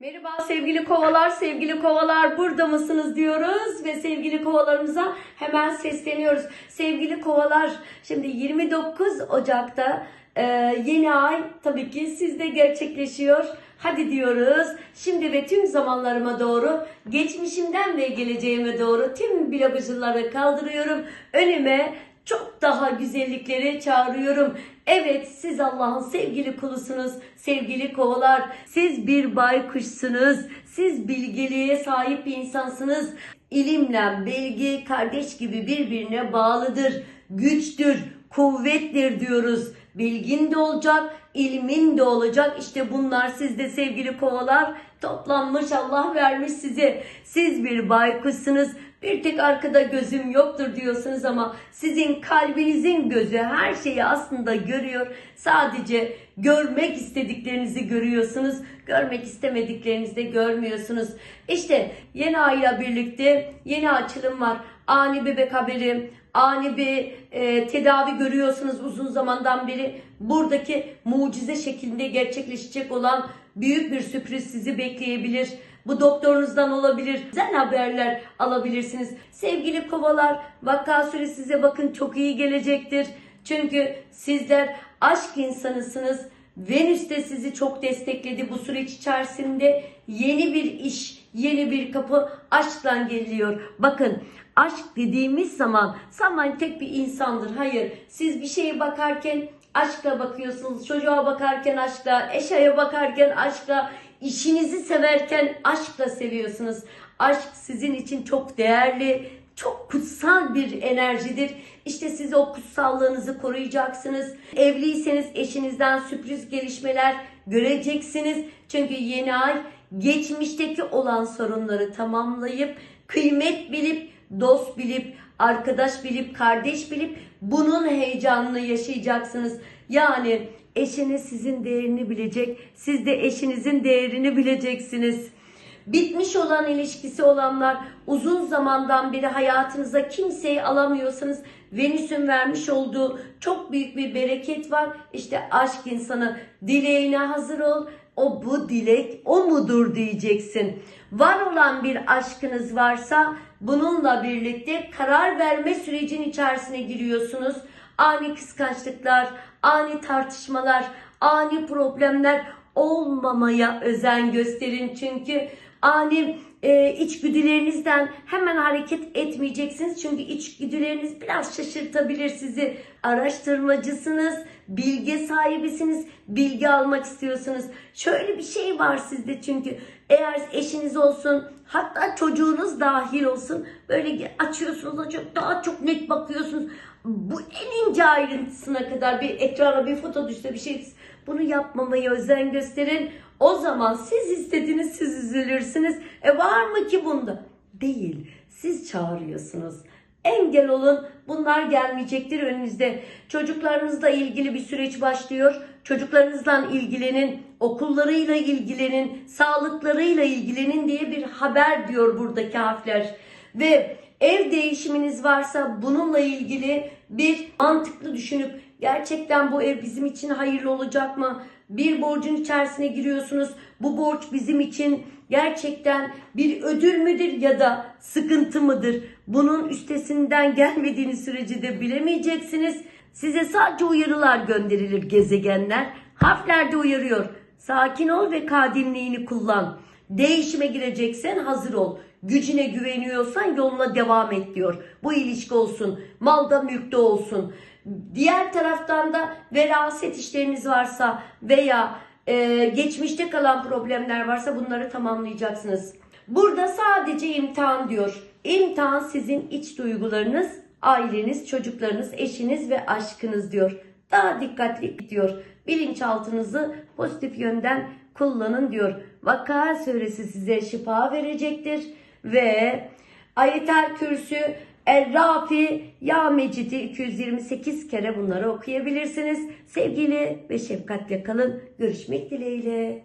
Merhaba sevgili kovalar, sevgili kovalar burada mısınız diyoruz ve sevgili kovalarımıza hemen sesleniyoruz. Sevgili kovalar, şimdi 29 Ocak'ta e, yeni ay tabii ki sizde gerçekleşiyor. Hadi diyoruz. Şimdi ve tüm zamanlarıma doğru, geçmişimden ve geleceğime doğru tüm blogacıları kaldırıyorum. Önüme çok daha güzellikleri çağırıyorum. Evet siz Allah'ın sevgili kulusunuz, sevgili kovalar. Siz bir baykuşsunuz. Siz bilgeliğe sahip bir insansınız. İlimle bilgi kardeş gibi birbirine bağlıdır. Güçtür, kuvvettir diyoruz. Bilgin de olacak, ilmin de olacak. İşte bunlar sizde sevgili kovalar toplanmış Allah vermiş size. Siz bir baykuşsunuz. Bir tek arkada gözüm yoktur diyorsunuz ama sizin kalbinizin gözü her şeyi aslında görüyor. Sadece görmek istediklerinizi görüyorsunuz. Görmek istemediklerinizi de görmüyorsunuz. İşte yeni ayla birlikte yeni açılım var. Ani bebek haberi, ani bir e, tedavi görüyorsunuz uzun zamandan beri. Buradaki mucize şeklinde gerçekleşecek olan büyük bir sürpriz sizi bekleyebilir. Bu doktorunuzdan olabilir. Güzel haberler alabilirsiniz. Sevgili kovalar, vaka süresi size bakın çok iyi gelecektir. Çünkü sizler aşk insanısınız. Venüs de sizi çok destekledi bu süreç içerisinde. Yeni bir iş, yeni bir kapı aşkla geliyor. Bakın aşk dediğimiz zaman zaman tek bir insandır. Hayır siz bir şeye bakarken aşkla bakıyorsunuz. Çocuğa bakarken aşkla, eşaya bakarken aşkla, işinizi severken aşkla seviyorsunuz. Aşk sizin için çok değerli, çok kutsal bir enerjidir. İşte siz o kutsallığınızı koruyacaksınız. Evliyseniz eşinizden sürpriz gelişmeler göreceksiniz. Çünkü yeni ay geçmişteki olan sorunları tamamlayıp kıymet bilip dost bilip, arkadaş bilip, kardeş bilip bunun heyecanını yaşayacaksınız. Yani eşiniz sizin değerini bilecek, siz de eşinizin değerini bileceksiniz. Bitmiş olan ilişkisi olanlar uzun zamandan beri hayatınıza kimseyi alamıyorsanız Venüs'ün vermiş olduğu çok büyük bir bereket var. İşte aşk insanı dileğine hazır ol. O bu dilek o mudur diyeceksin. Var olan bir aşkınız varsa bununla birlikte karar verme sürecin içerisine giriyorsunuz. Ani kıskançlıklar, ani tartışmalar, ani problemler olmamaya özen gösterin. Çünkü ani e, içgüdülerinizden hemen hareket etmeyeceksiniz. Çünkü içgüdüleriniz biraz şaşırtabilir sizi. Araştırmacısınız, bilgi sahibisiniz, bilgi almak istiyorsunuz. Şöyle bir şey var sizde çünkü eğer eşiniz olsun hatta çocuğunuz dahil olsun böyle açıyorsunuz çok daha çok net bakıyorsunuz. Bu en ince ayrıntısına kadar bir ekrana bir foto düşse bir şey bunu yapmamaya özen gösterin. O zaman siz istediğiniz siz üzülürsünüz. E var mı ki bunda? Değil. Siz çağırıyorsunuz. Engel olun. Bunlar gelmeyecektir önünüzde. Çocuklarınızla ilgili bir süreç başlıyor. Çocuklarınızla ilgilenin, okullarıyla ilgilenin, sağlıklarıyla ilgilenin diye bir haber diyor buradaki harfler. Ve ev değişiminiz varsa bununla ilgili bir mantıklı düşünüp gerçekten bu ev bizim için hayırlı olacak mı? Bir borcun içerisine giriyorsunuz. Bu borç bizim için gerçekten bir ödül müdür ya da sıkıntı mıdır? Bunun üstesinden gelmediğiniz sürece de bilemeyeceksiniz. Size sadece uyarılar gönderilir gezegenler. Harfler de uyarıyor. Sakin ol ve kadimliğini kullan. Değişime gireceksen hazır ol. Gücüne güveniyorsan yoluna devam et diyor. Bu ilişki olsun. Malda mülkte olsun. Diğer taraftan da veraset işleriniz varsa veya e, geçmişte kalan problemler varsa bunları tamamlayacaksınız. Burada sadece imtihan diyor. İmtihan sizin iç duygularınız, aileniz, çocuklarınız, eşiniz ve aşkınız diyor. Daha dikkatli diyor. Bilinçaltınızı pozitif yönden kullanın diyor. Vaka suresi size şifa verecektir ve Ayetel Kürsü Er-Rafi Ya Mecid'i 228 kere bunları okuyabilirsiniz. Sevgili ve şefkatle kalın. Görüşmek dileğiyle.